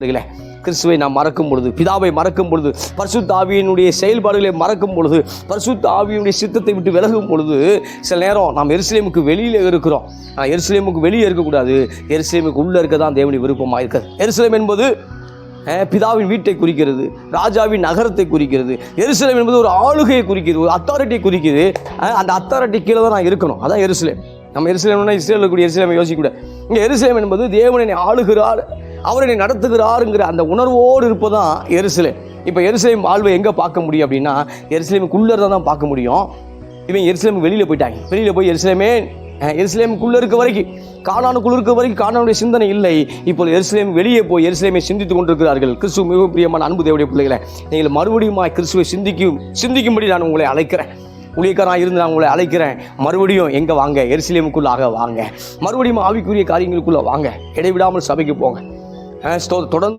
பிள்ளைகளே, கிறிஸ்துவை நாம் மறக்கும் பொழுது பிதாவை மறக்கும் பொழுது பரிசுத்த ஆவியினுடைய செயல்பாடுகளை மறக்கும் பொழுது பரிசுத்த ஆவியினுடைய சித்தத்தை விட்டு விலகும் பொழுது சில நேரம் நாம் எருசலேமுக்கு வெளியில் இருக்கிறோம். ஆனால் எருசலேமுக்கு வெளியே இருக்கக்கூடாது. எருசலேமுக்கு உள்ளே இருக்க தான் தேவனி விருப்பமாக இருக்கிறது. எருசலேம் என்பது பிதாவின் வீட்டை குறிக்கிறது ராஜாவின் நகரத்தை குறிக்கிறது. எருசலேம் என்பது ஒரு ஆளுகையை குறிக்கிறது ஒரு அத்தாரிட்டியை குறிக்கிறது. அந்த அத்தாரிட்டி கீழே தான் நான் இருக்கணும். அதான் எருசலேம். நம்ம எருசலேம்னா இஸ்ரேலில் கூடிய எருசலேமை யோசிக்கக்கூடாது. இங்கே எருசலேம் என்பது தேவனை ஆளுகிறார் அவர் என்னை நடத்துகிறாருங்கிற அந்த உணர்வோடு இருப்பதான் எருசலேம். இப்போ எருசலேம் வாழ்வை எங்கே பார்க்க முடியும் அப்படின்னா எருசலேமுக்குள்ளே தான் பார்க்க முடியும். இவன் எருசலேம் வெளியில் போயிட்டாங்க. வெளியில் போய் எருசலேமே எருசலேமுக்குள்ளே இருக்க வரைக்கும் காணானுக்குள்ள இருக்க வரைக்கும் காணானுடைய சிந்தனை இல்லை. இப்போ எருசலேம் வெளியே போய் எருசலேமை சிந்தித்துக் கொண்டிருக்கிறார்கள். கிறிஸ்துவ மிகவும் பிரியமான அன்பு தேவடைய பிள்ளைகளை நீங்கள் மறுபடியும் கிறிஸ்துவை சிந்திக்கும் சிந்திக்கும்படி நான் உங்களை அழைக்கிறேன். ஊழியக்காராக இருந்து நான் உங்களை அழைக்கிறேன். மறுபடியும் எங்கே வாங்க? எருசலேமுக்குள்ளாக வாங்க. மறுபடியும் ஆவிக்குரிய காரியங்களுக்குள்ளே வாங்க. இடைவிடாமல் சபைக்கு போங்க. தொடர்ந்து